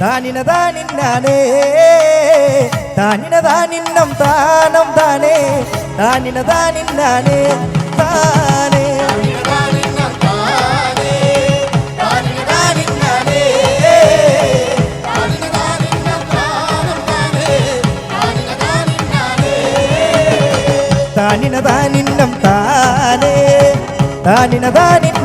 താനിന താനിന്നാനേ താനിന താനിന്നം താനം താനേ താനിന താനിന്നാനേ താനേ താനിന്നാനേ താനിന താനിന്നം താനേ താനിന താനിന്നാനേ താനിന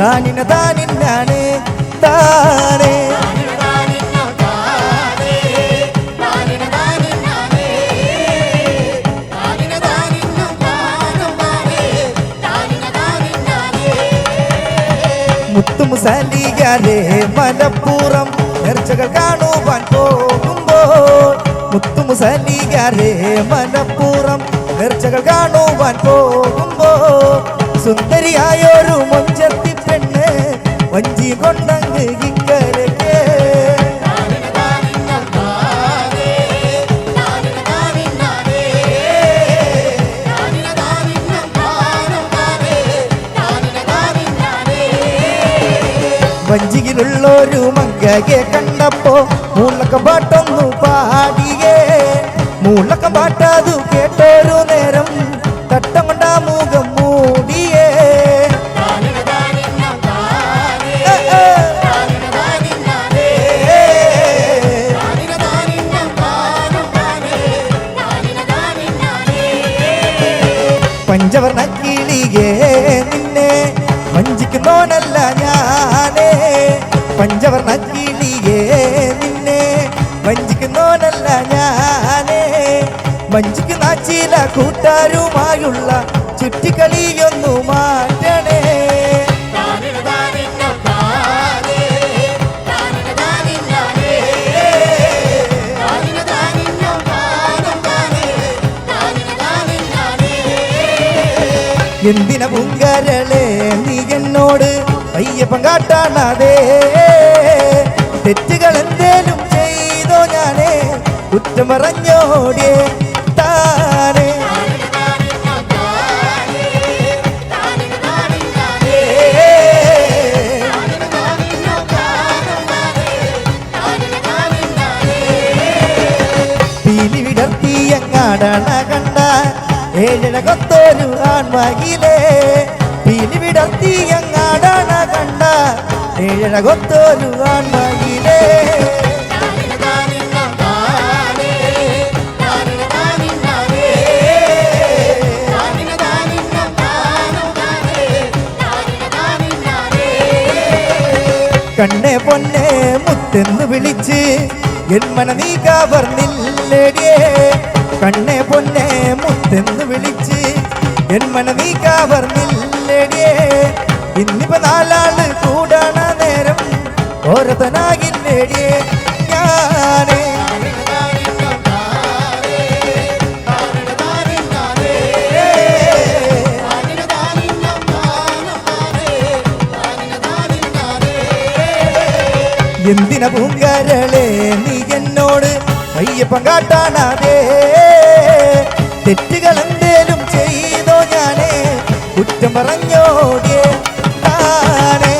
താനിന താനിന്നാനേ താനേ. സാലിയാലേ മലപ്പുറം നേർച്ചകൾ കാണുവാൻ പോകുമ്പോൾ സാലിയാലേ മലപ്പുറം നേർച്ചകൾ കാണുവാൻ പോകുമ്പോൾ സുന്ദരിയായൊരു വഞ്ചിയിലുള്ളൊരു മങ്കയെ കണ്ടപ്പോ മൂളക്ക പാട്ടൊന്നു പാടിയേ മൂളക്ക പാട്ടതു കേട്ടൊരു നേരം തട്ടം കൊണ്ടാ മുഖം മൂടിയേ. പഞ്ചവർണ വഞ്ചിക്കുന്ന ചില കൂട്ടാരുമായുള്ള ചുറ്റിക്കളിയൊന്നു മാറ്റണേ. എന്തിന പുങ്കരളെ നീ എന്നോട് പയ്യ പങ്കാട്ടാണാതേ തെറ്റുകൾ എന്തേലും ചെയ്തോ ഞാനേ? കുറ്റം പറഞ്ഞോടിയേ എങ്ങാടണ കണ്ട ഏഴര കൊത്തൊരു ആൺമകിലേ പീലി വിടർത്തി എങ്ങാടണ കണ്ട ഏഴര കൊത്തൊരു ആൺമകിലേ കണ്ണെ പൊന്നെ മുത്തെന്ന് വിളിച്ച് എൻ മന നീ കവർന്നില്ലേടിയേ. കണ്ണെ പൊന്നെ മുത്തെന്ന് വിളിച്ച് എൻ മന നീ കവർന്നില്ലേടിയേ ഇന്നിപ്പോ നാലാൾ കൂടണ നേരം ഓരത്തനാകില്ലേടിയേ. ഞാനേ. എന്തിന പൂങ്കരളെ നീ എന്നോട് അയ്യപ്പൻ കാട്ടാനാതേ തെറ്റുകൾ എന്തേലും ചെയ്തോ ഞാനേ. കുറ്റം പറഞ്ഞോടിയേ താനേ.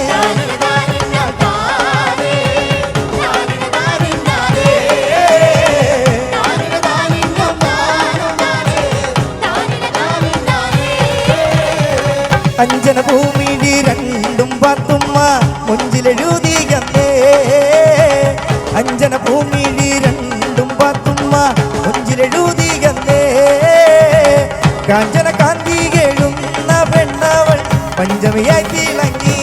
അഞ്ജന ഭൂമിയിൽ പാത്തുമ്മ മുഞ്ചിലെഴുതിയന്നേ കാഞ്ചന കാന്തി കേളുന്ന പെണ്ണവൾ പഞ്ചമിയായി തിളങ്ങി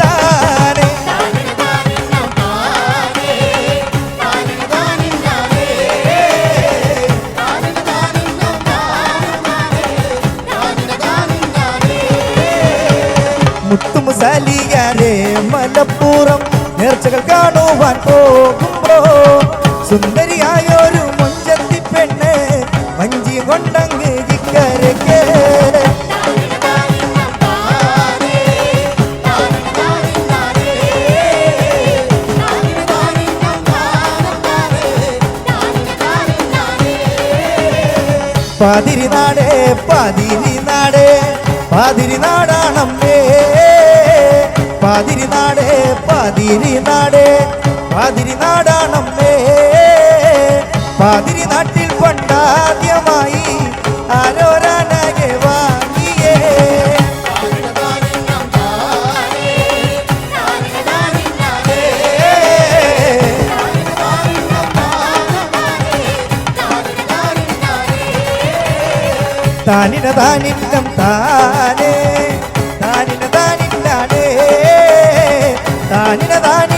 താനേ. മുത്തുമുസാലിയാരെ മലപ്പുറം നേർച്ചകൾ കാണുവാൻ പോകുമ്പോ സുന്ദരിയായൊരു പാതിരി നാടേ പതിരിനാടാണമ്മേ. പതിരിനാടേ പതിരിനാടേ നാടാണമ്മേ താനിന താനിന്നം താനേ. താനിന താനിന്നാനേ താനിന താനി താനം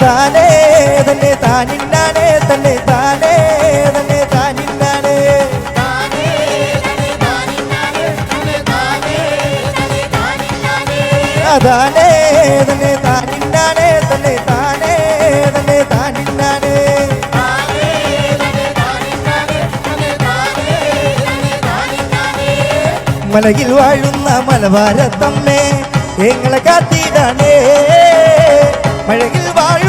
താനേ തന്നെ താനിന്നാനേ തന്നെ താനേ തന്നെ താനിന്നാനേ താനേ തന്നെ താനിന്നാനേ തന്നെ താനേ തന്നെ താനിന്നാനേ മലകിൽ വാഴുന്ന മലബാരത്തമ്മേ എങ്ങളെ കാത്തിടാനേ. മഴകിൽ വാഴുന്ന